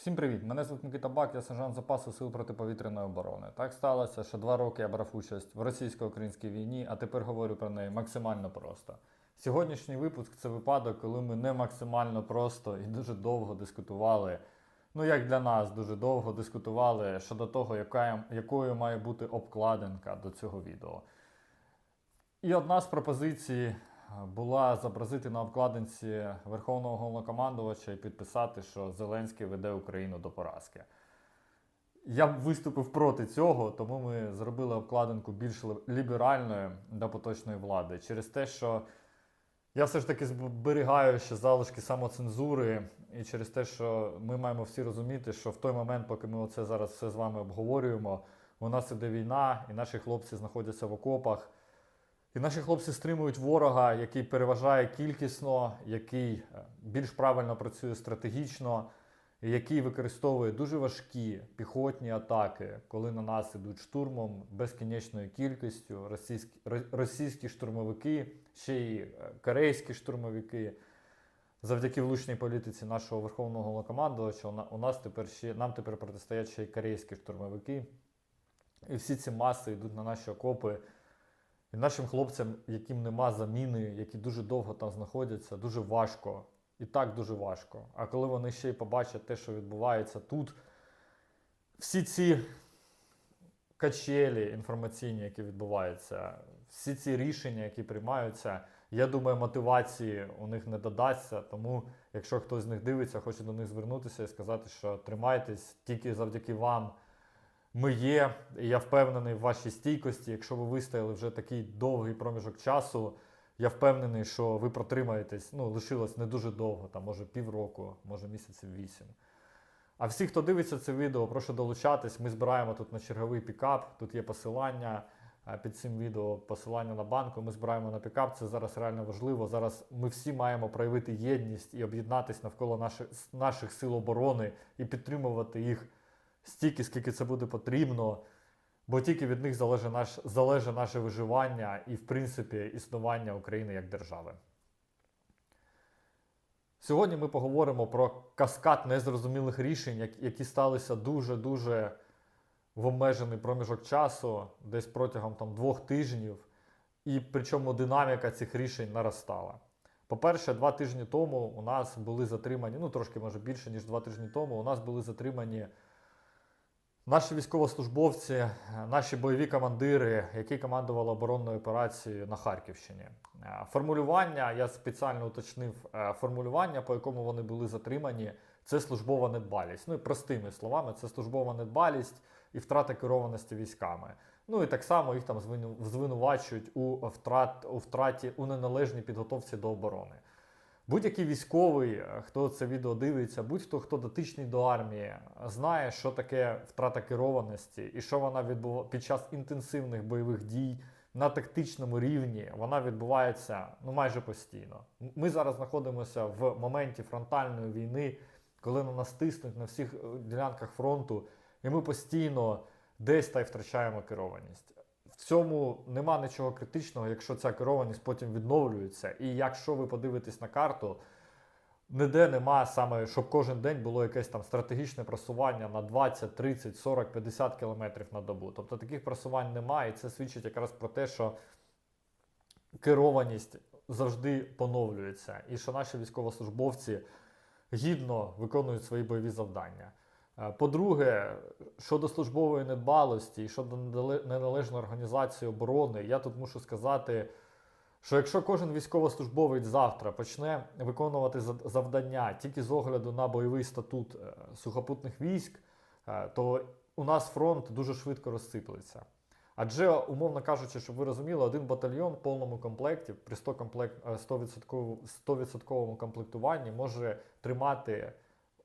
Всім привіт! Мене звуть Микита Бак, я сержант запасу сил протиповітряної оборони. Так сталося, що два роки я брав участь в російсько-українській війні, а тепер говорю про неї максимально просто. Сьогоднішній випуск це випадок, коли ми не максимально просто і дуже довго дискутували. Ну, як для нас, дуже довго дискутували щодо того, яка, якою має бути обкладинка до цього відео. І одна з пропозицій була зобразити на обкладинці Верховного головнокомандувача і підписати, що Зеленський веде Україну до поразки. Я виступив проти цього, тому ми зробили обкладинку більш лі- ліберальною до поточної влади. Через те, що я все ж таки зберігаю ще залишки самоцензури, і через те, що ми маємо всі розуміти, що в той момент, поки ми оце зараз все з вами обговорюємо, у нас іде війна, і наші хлопці знаходяться в окопах. І наші хлопці стримують ворога, який переважає кількісно, який е, більш правильно працює стратегічно, який використовує дуже важкі піхотні атаки, коли на нас ідуть штурмом безкінечною кількістю. Російські, ро- російські штурмовики, ще й е, корейські штурмовики. Завдяки влучній політиці нашого верховного головнокомандувача у нас тепер ще нам тепер протистоять ще й корейські штурмовики. І всі ці маси йдуть на наші окопи. І нашим хлопцям, яким нема заміни, які дуже довго там знаходяться, дуже важко. І так дуже важко. А коли вони ще й побачать те, що відбувається тут, всі ці качелі інформаційні, які відбуваються, всі ці рішення, які приймаються, я думаю, мотивації у них не додасться. Тому, якщо хтось з них дивиться, хоче до них звернутися і сказати, що тримайтесь тільки завдяки вам. Ми є, і я впевнений в вашій стійкості. Якщо ви вистояли вже такий довгий проміжок часу, я впевнений, що ви протримаєтесь. Ну, лишилось не дуже довго, там може півроку, може місяців вісім. А всі, хто дивиться це відео, прошу долучатись. Ми збираємо тут на черговий пікап. Тут є посилання під цим відео, посилання на банку. Ми збираємо на пікап. Це зараз реально важливо. Зараз ми всі маємо проявити єдність і об'єднатись навколо наших, наших сил оборони і підтримувати їх стільки, скільки це буде потрібно, бо тільки від них залежить, наш, залежить наше виживання і, в принципі, існування України як держави. Сьогодні ми поговоримо про каскад незрозумілих рішень, які сталися дуже-дуже в обмежений проміжок часу, десь протягом там, двох тижнів, і причому динаміка цих рішень наростала. По-перше, два тижні тому у нас були затримані, ну трошки може більше, ніж два тижні тому, у нас були затримані Наші військовослужбовці, е, наші бойові командири, які командували оборонною операцією на Харківщині. Е, Формулювання, я спеціально уточнив е, формулювання, по якому вони були затримані, це службова недбалість. Ну і простими словами, це службова недбалість і втрата керованості військами. Ну і так само їх там звину- звинувачують у, втрат, у втраті у неналежній підготовці до оборони. Будь-який військовий, е, хто це відео дивиться, будь-хто хто дотичний до армії, знає, що таке втрата керованості і що вона відбува під час інтенсивних бойових дій на тактичному рівні. Вона відбувається ну майже постійно. Ми зараз знаходимося в моменті фронтальної війни, коли на нас тиснуть на всіх е, ділянках фронту, і ми постійно десь та й втрачаємо керованість. В цьому нема нічого критичного, якщо ця керованість потім відновлюється. І якщо ви подивитесь на карту, ніде нема саме, щоб кожен день було якесь там стратегічне просування на 20, 30, 40, 50 кілометрів на добу. Тобто таких просувань немає, і це свідчить якраз про те, що керованість завжди поновлюється, і що наші військовослужбовці гідно виконують свої бойові завдання. Е, По-друге, щодо службової недбалості і щодо неналежної організації оборони, я тут мушу сказати, що якщо кожен військовослужбовець завтра почне виконувати завдання тільки з огляду на бойовий статут е, сухопутних військ, е, то у нас фронт дуже швидко розсиплеться. Адже, умовно кажучи, щоб ви розуміли, один батальйон в повному комплекті при 100 комплект, е, 100%, 100% комплектуванні може тримати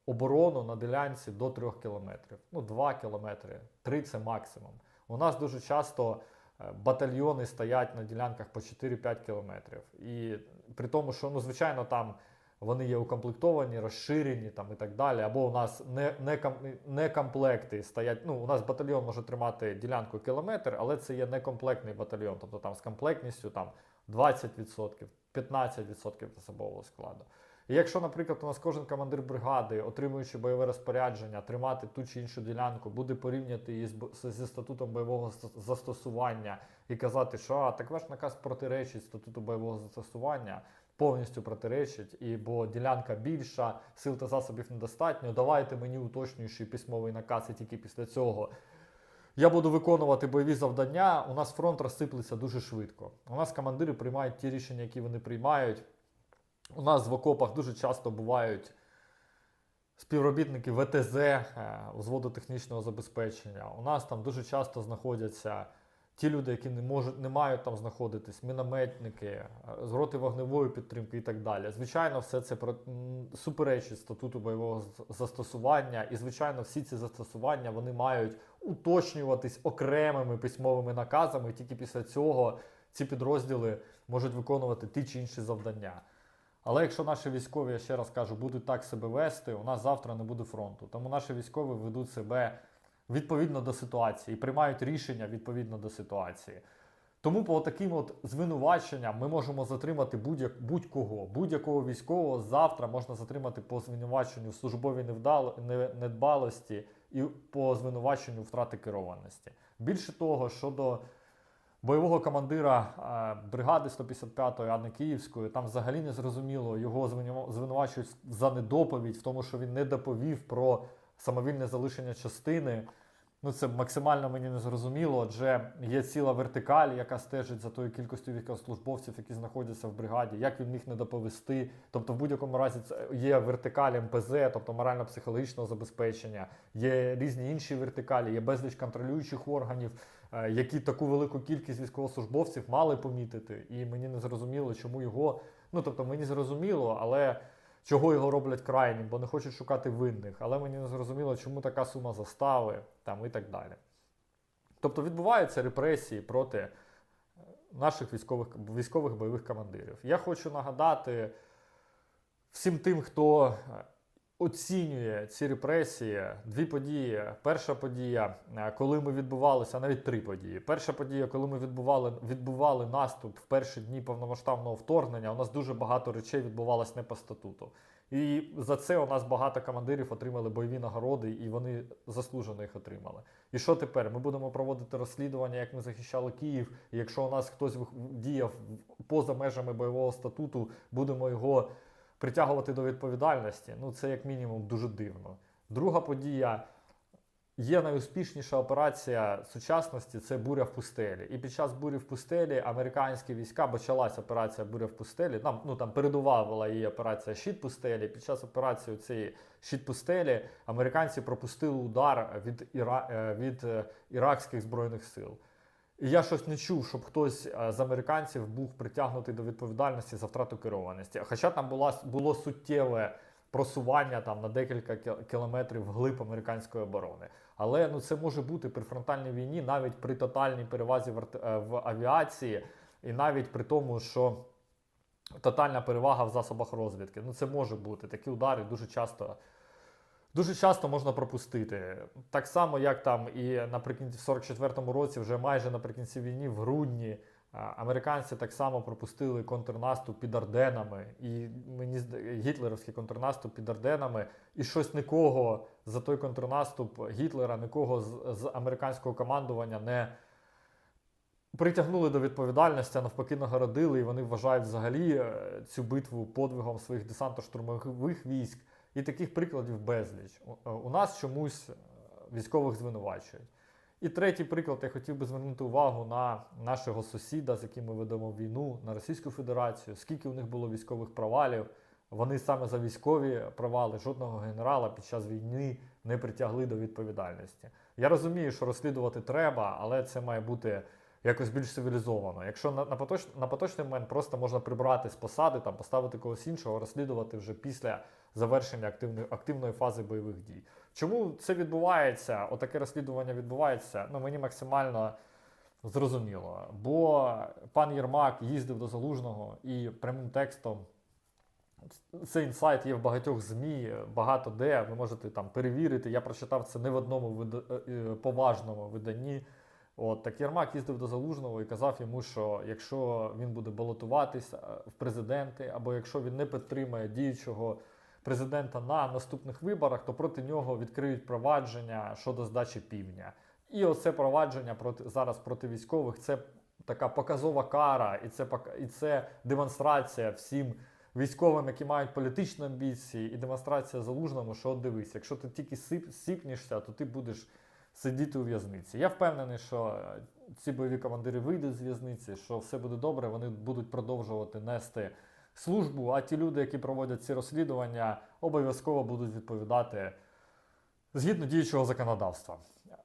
оборону на ділянці до 3 кілометрів. Ну, 2 кілометри, 3 це максимум. У нас дуже часто е, батальйони стоять на ділянках по 4-5 кілометрів. І при тому, що, ну, звичайно, там вони є укомплектовані, розширені там, і так далі. Або у нас не, не, не комплекти стоять. Ну, у нас батальйон може тримати ділянку кілометр, але це є некомплектний батальйон. Тобто там з комплектністю там 20%, 15% особового складу. Якщо, наприклад, у нас кожен командир бригади, отримуючи бойове розпорядження, тримати ту чи іншу ділянку, буде порівняти її зі статутом бойового застосування і казати, що а, так ваш наказ протиречить статуту бойового застосування, повністю протиречить, і бо ділянка більша, сил та засобів недостатньо. Давайте мені уточнюючий письмовий наказ, і тільки після цього. Я буду виконувати бойові завдання. У нас фронт розсиплеться дуже швидко. У нас командири приймають ті рішення, які вони приймають. У нас в окопах дуже часто бувають співробітники ВТЗ, е, взводу технічного забезпечення. У нас там дуже часто знаходяться ті люди, які не можуть, не мають там знаходитись, мінометники, е, з роти вогневої підтримки і так далі. Звичайно, все це суперечить статуту бойового застосування, і звичайно, всі ці застосування вони мають уточнюватись окремими письмовими наказами. і Тільки після цього ці підрозділи можуть виконувати ті чи інші завдання. Але якщо наші військові, я ще раз кажу, будуть так себе вести, у нас завтра не буде фронту. Тому наші військові ведуть себе відповідно до ситуації і приймають рішення відповідно до ситуації. Тому по таким от звинуваченням ми можемо затримати будь-кого, будь-якого військового завтра можна затримати по звинуваченню в службовій невдало- недбалості і по звинуваченню втрати керованості. Більше того, щодо бойового командира е, бригади 155-ї Анни Київської, там взагалі не зрозуміло, його звинува- звинувачують за недоповідь в тому, що він не доповів про самовільне залишення частини. Ну, це максимально мені не зрозуміло, адже є ціла вертикаль, яка стежить за тою кількістю військовослужбовців, які знаходяться в бригаді, як він міг не доповісти. Тобто, в будь-якому разі це є вертикаль МПЗ, тобто морально-психологічного забезпечення, є різні інші вертикалі, є безліч контролюючих органів, які таку велику кількість військовослужбовців мали помітити. І мені не зрозуміло, чому його. Ну тобто, мені зрозуміло, але чого його роблять крайнім, бо не хочуть шукати винних. Але мені не зрозуміло, чому така сума застави там і так далі. Тобто відбуваються репресії проти е, наших військових, військових бойових командирів. Я хочу нагадати всім тим, хто е, оцінює ці репресії, дві події. Перша подія, е, коли ми відбувалися, навіть три події. Перша подія, коли ми відбували, відбували наступ в перші дні повномасштабного вторгнення, у нас дуже багато речей відбувалось не по статуту. І за це у нас багато командирів отримали бойові нагороди, і вони заслужено їх отримали. І що тепер? Ми будемо проводити розслідування, як ми захищали Київ. І якщо у нас хтось діяв поза межами бойового статуту, будемо його притягувати до відповідальності. Ну це як мінімум дуже дивно. Друга подія. Є найуспішніша операція сучасності це буря в пустелі. І під час бурі в пустелі американські війська почалася операція буря в пустелі. Там ну там передувала її операція Щит пустелі. Під час операції цієї щит пустелі американці пропустили удар від Іра... е, від е, іракських збройних сил. І я щось не чув, щоб хтось е, з американців був притягнутий до відповідальності за втрату керованості. Хоча там була, було суттєве просування там на декілька кілометрів вглиб американської оборони. Але ну це може бути при фронтальній війні, навіть при тотальній перевазі в, е, в авіації, і навіть при тому, що тотальна перевага в засобах розвідки. Ну це може бути. Такі удари дуже часто. Дуже часто можна пропустити. Так само, як там і наприкінці в 44-му році, вже майже наприкінці війни, в грудні, американці так само пропустили контрнаступ під Арденами, і мені гітлерівський контрнаступ під Арденами, і щось нікого за той контрнаступ Гітлера, нікого з, з американського командування не притягнули до відповідальності, а навпаки нагородили, і вони вважають взагалі е, цю битву подвигом своїх десантно-штурмових військ. І таких прикладів безліч. У- е, нас чомусь е, військових звинувачують. І третій приклад, я хотів би звернути увагу на нашого сусіда, з яким ми ведемо війну, на Російську Федерацію, скільки у них було військових провалів. Вони саме за військові провали жодного генерала під час війни не притягли до відповідальності. Я розумію, що розслідувати треба, але це має бути якось більш цивілізовано. Якщо на, на, поточ, на поточний момент просто можна прибрати з посади, там поставити когось іншого, розслідувати вже після завершення активної, активної фази бойових дій. Чому це відбувається? Отаке розслідування відбувається. Ну мені максимально зрозуміло. Бо пан Єрмак їздив до Залужного і прямим текстом. Цей інсайт є в багатьох ЗМІ, багато де. Ви можете там перевірити. Я прочитав це не в одному е, е, поважному виданні. От так Єрмак їздив до Залужного і казав йому, що якщо він буде балотуватися в президенти, або якщо він не підтримає діючого президента на наступних виборах, то проти нього відкриють провадження щодо здачі півдня. І оце провадження проти зараз проти військових це така показова кара, і це і це демонстрація всім військовим, які мають політичні амбіції, і демонстрація залужному, що от дивись, якщо ти тільки сип, сіпнешся, то ти будеш сидіти у в'язниці. Я впевнений, що е, ці бойові командири вийдуть з в'язниці, що все буде добре, вони будуть продовжувати нести службу, а ті люди, які проводять ці розслідування, обов'язково будуть відповідати згідно діючого законодавства.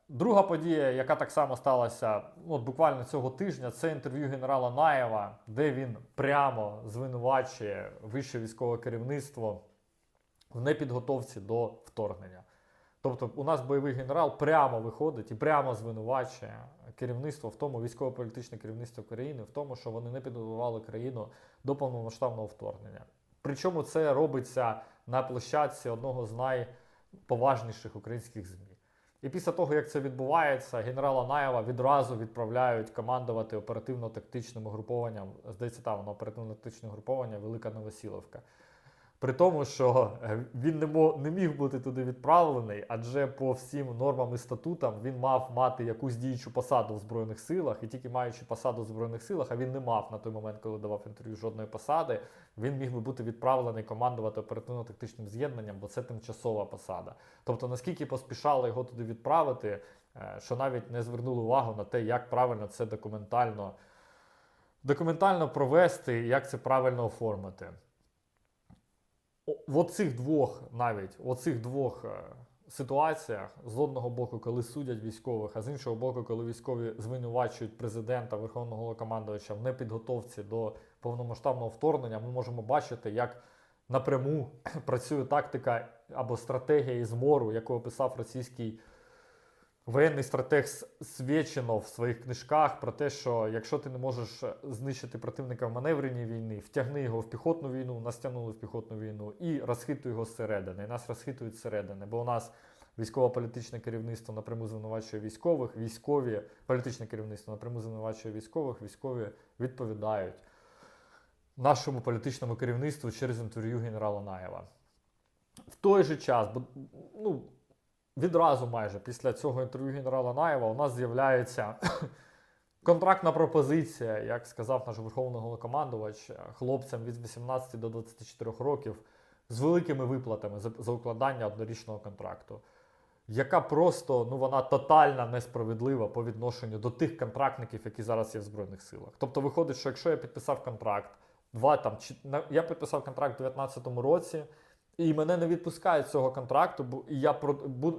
Друга подія, яка так само сталася ну, от буквально цього тижня, це інтерв'ю генерала Наєва, де він прямо звинувачує вище військове керівництво в непідготовці до вторгнення. Тобто, у нас бойовий генерал прямо виходить і прямо звинувачує керівництво в тому, військово-політичне керівництво країни, в тому, що вони не підготували країну до повномасштабного вторгнення. Причому це робиться на площадці одного з найповажніших українських ЗМІ. І після того, як це відбувається, генерала Наєва відразу відправляють командувати оперативно-тактичним угрупованням, здається, там оперативно-тактичне угруповання Велика Новосіловка. При тому, що е, він не, мо- не міг бути туди відправлений, адже по всім нормам і статутам він мав мати якусь діючу посаду в Збройних силах, і тільки маючи посаду в Збройних силах, а він не мав на той момент, коли давав інтерв'ю жодної посади, він міг би бути відправлений командувати оперативно-тактичним з'єднанням, бо це тимчасова посада. Тобто, наскільки поспішали його туди відправити, е, що навіть не звернули увагу на те, як правильно це документально, документально провести, як це правильно оформити. В оцих двох навіть в оцих двох е, ситуаціях з одного боку, коли судять військових, а з іншого боку, коли військові звинувачують президента Верховного Головнокомандувача в непідготовці до повномасштабного вторгнення, ми можемо бачити, як напряму працює тактика або стратегія ізмору, яку описав російський воєнний стратег С- Свєчинов в своїх книжках про те, що якщо ти не можеш е, знищити противника в маневреній війні, втягни його в піхотну війну, нас тягнули в піхотну війну і розхитуй його зсередини. І нас розхитують зсередини, бо у нас військово-політичне керівництво напряму звинувачує військових, військові, політичне керівництво напряму звинувачує військових, військові відповідають нашому політичному керівництву через інтерв'ю генерала Наєва. В той же час, бо, ну, відразу майже після цього інтерв'ю генерала Наєва у нас з'являється контрактна пропозиція, як сказав наш верховний головнокомандувач, хлопцям від 18 до 24 років з великими виплатами за, за укладання однорічного контракту. Яка просто ну вона тотально несправедлива по відношенню до тих контрактників, які зараз є в Збройних силах. Тобто виходить, що якщо я підписав контракт, два там чи на- я підписав контракт у 2019 році, і мене не відпускають з цього контракту, бо і я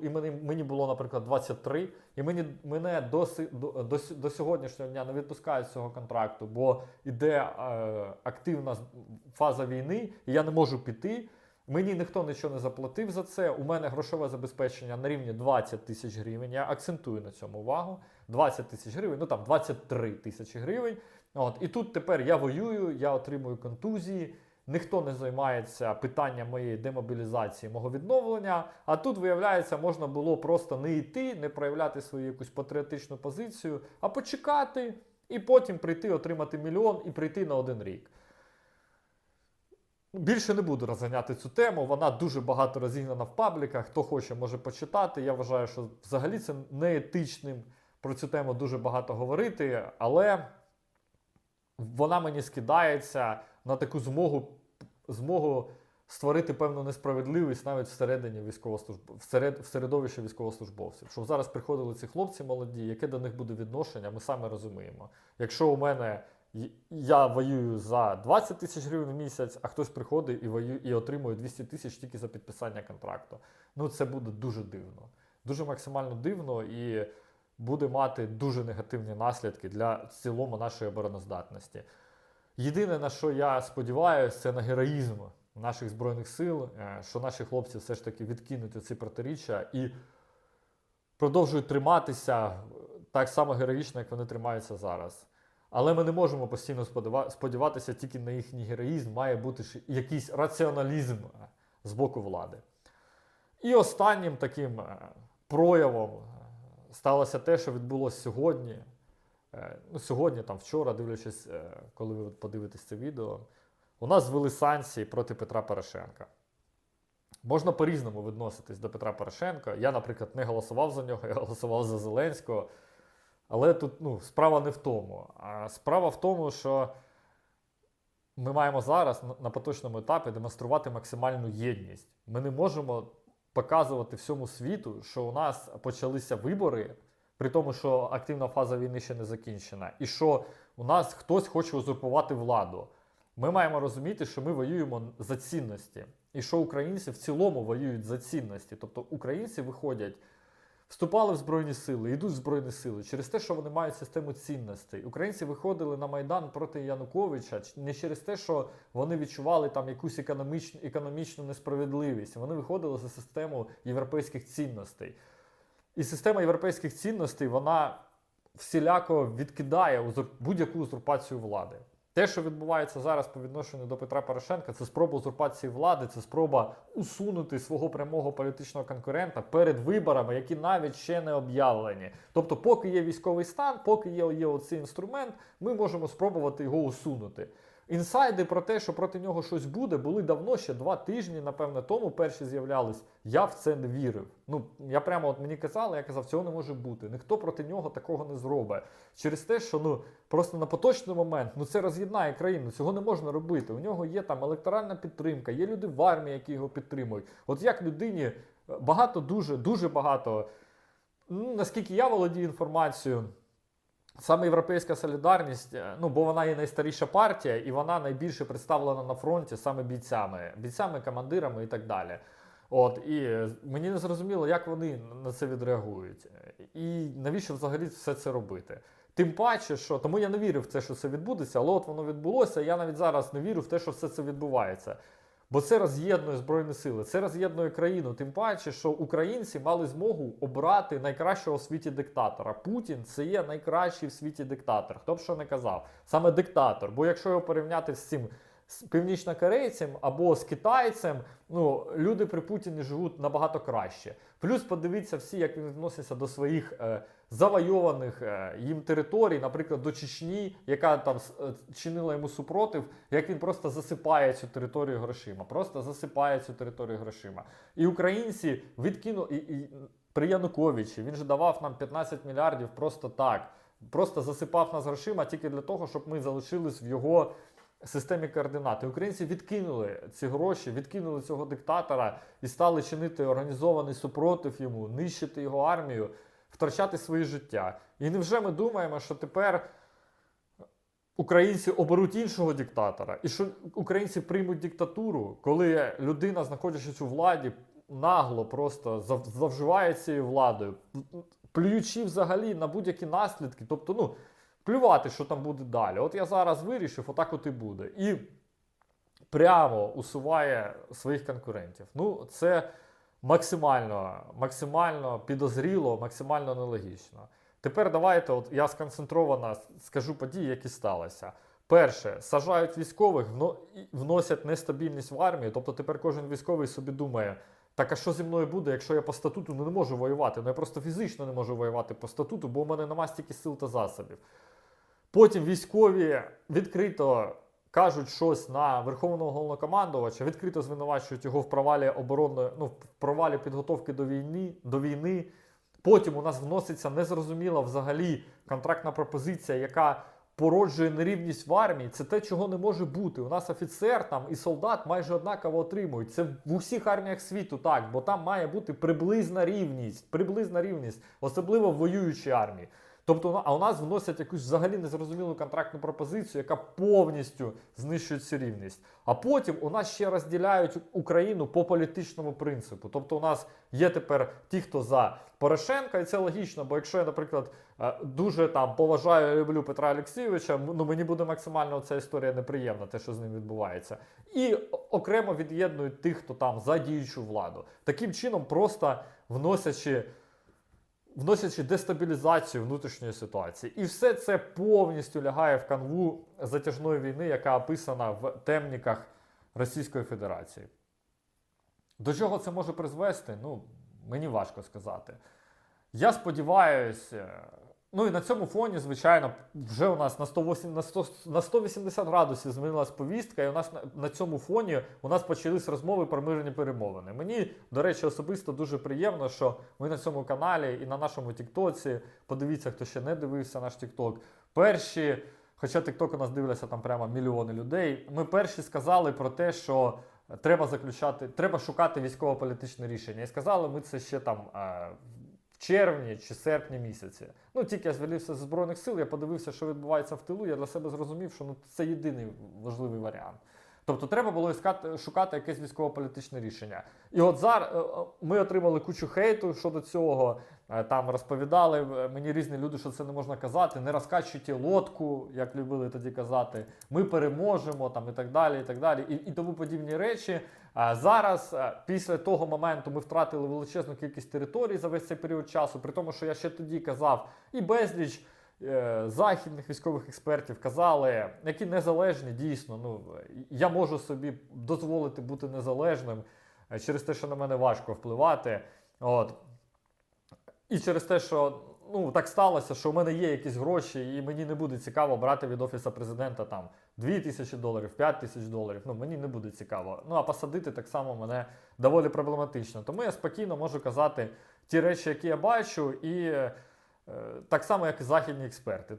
і мені, мені було, наприклад, 23, і мені мене до, до, до, до сьогоднішнього дня не відпускають з цього контракту, бо іде е, активна фаза війни, і я не можу піти. Мені ніхто нічого не заплатив за це. У мене грошове забезпечення на рівні 20 тисяч гривень. Я акцентую на цьому увагу. 20 тисяч гривень, ну там 23 тисячі гривень. От і тут тепер я воюю, я отримую контузії. Ніхто не займається питанням моєї демобілізації, мого відновлення. А тут, виявляється, можна було просто не йти, не проявляти свою якусь патріотичну позицію, а почекати і потім прийти, отримати мільйон і прийти на один рік. Більше не буду розганяти цю тему. Вона дуже багато розігнана в пабліках. Хто хоче, може почитати. Я вважаю, що взагалі це неетичним про цю тему дуже багато говорити, але вона мені скидається на таку змогу, змогу створити певну несправедливість навіть всередині військовослужб... всеред... в середовищі військовослужбовців. Щоб зараз приходили ці хлопці молоді, яке до них буде відношення, ми саме розуміємо. Якщо у мене я воюю за 20 тисяч гривень в місяць, а хтось приходить і воює і отримує 200 тисяч тільки за підписання контракту. Ну це буде дуже дивно. Дуже максимально дивно і буде мати дуже негативні наслідки для цілому нашої обороноздатності. Єдине, на що я сподіваюся, це на героїзм наших збройних сил, е, що наші хлопці все ж таки відкинуть ці протиріччя і продовжують триматися так само героїчно, як вони тримаються зараз. Але ми не можемо постійно сподіватися тільки на їхній героїзм, має бути якийсь раціоналізм е, з боку влади. І останнім таким е, проявом сталося те, що відбулося сьогодні. Е, Ну, сьогодні, там, вчора, дивлячись, е, коли ви подивитесь це відео, у нас ввели санкції проти Петра Порошенка. Можна по-різному відноситись до Петра Порошенка. Я, наприклад, не голосував за нього, я голосував за Зеленського. Але тут ну, справа не в тому. А справа в тому, що ми маємо зараз на- на поточному етапі демонструвати максимальну єдність. Ми не можемо показувати всьому світу, що у нас почалися вибори, при тому, що активна фаза війни ще не закінчена, і що у нас хтось хоче узурпувати владу. Ми маємо розуміти, що ми воюємо за цінності, і що українці в цілому воюють за цінності. Тобто українці виходять, вступали в Збройні Сили, йдуть в Збройні Сили через те, що вони мають систему цінностей. Українці виходили на Майдан проти Януковича не через те, що вони відчували там якусь економічну, економічну несправедливість. Вони виходили за систему європейських цінностей. І система європейських цінностей вона всіляко відкидає будь-яку узурпацію влади. Те, що відбувається зараз по відношенню до Петра Порошенка, це спроба узурпації влади, це спроба усунути свого прямого політичного конкурента перед виборами, які навіть ще не об'явлені. Тобто, поки є військовий стан, поки є, є оцей інструмент, ми можемо спробувати його усунути. Інсайди про те, що проти нього щось буде, були давно, ще два тижні, напевне, тому перші з'являлись. Я в це не вірив. Ну, я прямо от мені казали, я казав, цього не може бути. Ніхто проти нього такого не зробить. Через те, що ну просто на поточний момент ну це роз'єднає країну. Цього не можна робити. У нього є там електоральна підтримка, є люди в армії, які його підтримують. От як людині е, багато, дуже, дуже багато. Ну, наскільки я володію інформацією, саме Європейська солідарність, е, ну бо вона є найстаріша партія, і вона найбільше представлена на фронті саме бійцями, бійцями, командирами і так далі. От і е, мені не зрозуміло, як вони на це відреагують, і навіщо взагалі все це робити. Тим паче, що тому я не вірив в те, що це відбудеться, але от воно відбулося. Я навіть зараз не вірю в те, що все це відбувається. Бо це роз'єднує Збройні сили, це роз'єднує країну. Тим паче, що українці мали змогу обрати найкращого в світі диктатора. Путін це є найкращий в світі диктатор. Хто б що не казав, саме диктатор. Бо якщо його порівняти з цим з північнокорейцем або з китайцем, ну люди при Путіні живуть набагато краще. Плюс подивіться всі, як він відноситься до своїх е, завойованих е, їм територій, наприклад, до Чечні, яка там е, чинила йому супротив, як він просто засипає цю територію грошима, просто засипає цю територію грошима. І українці відкинули і, і при Януковичі. Він же давав нам 15 мільярдів просто так. Просто засипав нас грошима тільки для того, щоб ми залишились в його системі координат. І Українці відкинули ці гроші, відкинули цього диктатора і стали чинити організований супротив йому, нищити його армію, втрачати своє життя. І невже ми думаємо, що тепер українці оберуть іншого диктатора, і що українці приймуть диктатуру, коли людина, знаходячись у владі, нагло просто завживає цією владою, плюючи взагалі на будь-які наслідки. Тобто, ну, плювати, що там буде далі. От я зараз вирішив, отак от і буде. І прямо усуває своїх конкурентів. Ну, це максимально, максимально підозріло, максимально нелогічно. Тепер давайте, от я сконцентровано скажу події, які сталися. Перше, сажають військових, вносять нестабільність в армію. Тобто тепер кожен військовий собі думає, так а що зі мною буде, якщо я по статуту ну, не можу воювати? Ну я просто фізично не можу воювати по статуту, бо у мене нема стільки сил та засобів. Потім військові відкрито кажуть щось на верховного головнокомандувача, відкрито звинувачують його в провалі оборонної, ну, в провалі підготовки до війни, до війни. Потім у нас вноситься незрозуміла взагалі контрактна пропозиція, яка породжує нерівність в армії. Це те, чого не може бути. У нас офіцер там і солдат майже однаково отримують. Це в усіх арміях світу так, бо там має бути приблизна рівність, приблизна рівність, особливо в воюючій армії. Тобто, а у нас вносять якусь взагалі незрозумілу контрактну пропозицію, яка повністю знищує цю рівність. А потім у нас ще розділяють Україну по політичному принципу. Тобто, у нас є тепер ті, хто за Порошенка, і це логічно, бо якщо я, наприклад, е, дуже там поважаю і люблю Петра Олексійовича, ну мені буде максимально ця історія неприємна, те, що з ним відбувається. І окремо від'єднують тих, хто там за діючу владу. Таким чином, просто вносячи вносячи дестабілізацію внутрішньої ситуації. І все це повністю лягає в канву затяжної війни, яка описана в темніках Російської Федерації. До чого це може призвести? Ну, мені важко сказати. Я сподіваюся, ну і на цьому фоні, звичайно, вже у нас на 108, на 100, на 180 градусів змінилась повістка, і у нас на, на цьому фоні у нас почались розмови про мирні перемовини. Мені, до речі, особисто дуже приємно, що ми на цьому каналі і на нашому Тіктоці, подивіться, хто ще не дивився наш Тікток, перші. Хоча TikTok у нас дивляться там прямо мільйони людей. Ми перші сказали про те, що треба заключати, треба шукати військово-політичне рішення. І сказали ми це ще там е, червні чи серпні місяці. Ну тільки я звільнився з збройних сил, я подивився, що відбувається в тилу. Я для себе зрозумів, що ну це єдиний важливий варіант. Тобто треба було іскати, шукати якесь військово-політичне рішення. І от зараз ми отримали кучу хейту щодо цього. Е, Там розповідали е, мені різні люди, що це не можна казати. Не розкачуйте лодку, як любили тоді казати. Ми переможемо там і так далі. І так далі, і, і тому подібні речі. Зараз, е, після того моменту, ми втратили величезну кількість територій за весь цей період часу. При тому, що я ще тоді казав, і безліч е, західних військових експертів казали, які незалежні, дійсно. Ну я можу собі дозволити бути незалежним е, через те, що на мене важко впливати. От. І через те, що ну так сталося, що в мене є якісь гроші, і мені не буде цікаво брати від офісу президента там 2 тисячі доларів, 5 тисяч доларів. Ну мені не буде цікаво. Ну а посадити так само мене доволі проблематично. Тому я спокійно можу казати ті речі, які я бачу, і е, так само, як і західні експерти.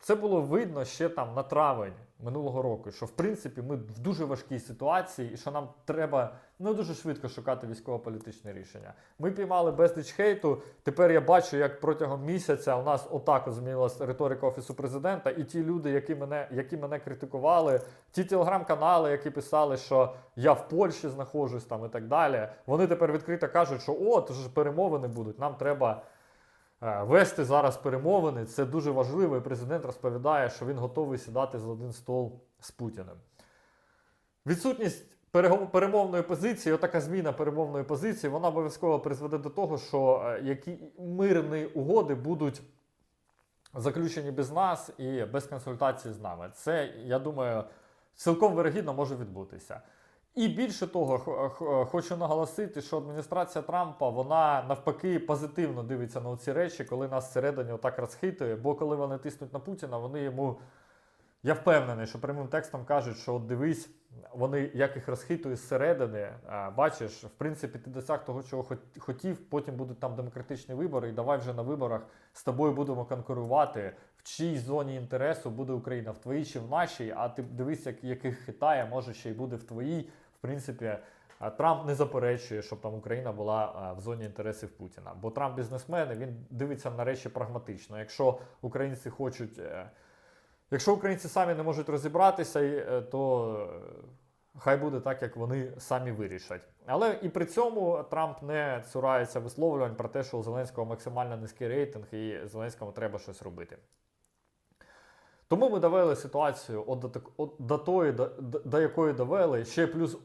Це було видно ще там на травень минулого року, що в принципі ми в дуже важкій ситуації, і що нам треба ну дуже швидко шукати військово-політичне рішення. Ми піймали безліч хейту. Тепер я бачу, як протягом місяця у нас отак змінилася риторика офісу президента, і ті люди, які мене, які мене критикували, ті телеграм-канали, які писали, що я в Польщі знаходжусь там і так далі. Вони тепер відкрито кажуть, що о, то ж перемовини будуть. Нам треба. Е, Вести зараз перемовини це дуже важливо, і президент розповідає, що він готовий сідати за один стол з Путіним. Відсутність перемовної позиції, отака зміна перемовної позиції, вона обов'язково призведе до того, що е, які мирні угоди будуть заключені без нас і без консультації з нами. Це, я думаю, цілком вирогідно може відбутися. І більше того, хочу наголосити, що адміністрація Трампа вона навпаки позитивно дивиться на ці речі, коли нас всередині отак розхитує. Бо коли вони тиснуть на Путіна, вони йому. Я впевнений, що прямим текстом кажуть, що от дивись, вони як їх розхитують зсередини. Бачиш, в принципі, ти досяг того, чого хотів. Потім будуть там демократичні вибори, і давай вже на виборах з тобою будемо конкурувати. В чиїй зоні інтересу буде Україна, в твоїй чи в нашій. А ти дивись, як яких хитає, може ще й буде в твоїй. В принципі, Трамп не заперечує, щоб там Україна була в зоні інтересів Путіна. Бо Трамп бізнесмен, він дивиться на речі прагматично. Якщо українці хочуть. е, Якщо українці самі не можуть розібратися, е, то е, хай буде так, як вони самі вирішать. Але і при цьому Трамп не цурається висловлювань про те, що у Зеленського максимально низький рейтинг і Зеленському треба щось робити. Тому ми довели ситуацію от до, тої, до, до- до якої довели, ще плюс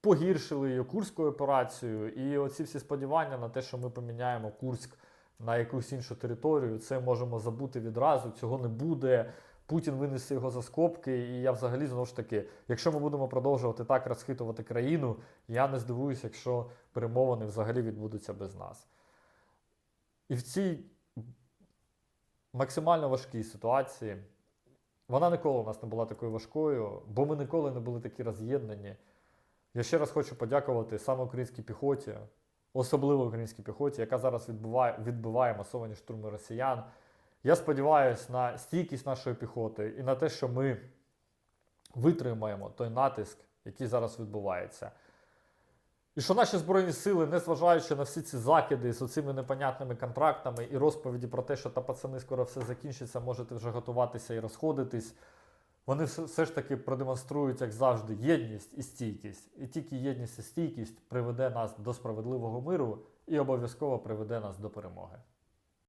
погіршили її Курську операцію, і оці всі сподівання на те, що ми поміняємо Курськ на якусь іншу територію, це можемо забути відразу, цього не буде. Путін винесе його за скобки, і я взагалі знову ж таки, якщо ми будемо продовжувати так розхитувати країну, я не здивуюся, якщо перемовини взагалі відбудуться без нас. І в цій максимально важкій ситуації вона ніколи у нас не була такою важкою, бо ми ніколи не були такі роз'єднані. Я ще раз хочу подякувати саме українській піхоті, особливо українській піхоті, яка зараз відбиває, відбиває масовані штурми росіян. Я сподіваюся на стійкість нашої піхоти і на те, що ми витримаємо той натиск, який зараз відбувається. І що наші Збройні сили, незважаючи на всі ці закиди з оцими непонятними контрактами і розповіді про те, що та пацани скоро все закінчиться, можете вже готуватися і розходитись, вони все, ж таки продемонструють, як завжди, єдність і стійкість. І тільки єдність і стійкість приведе нас до справедливого миру і обов'язково приведе нас до перемоги.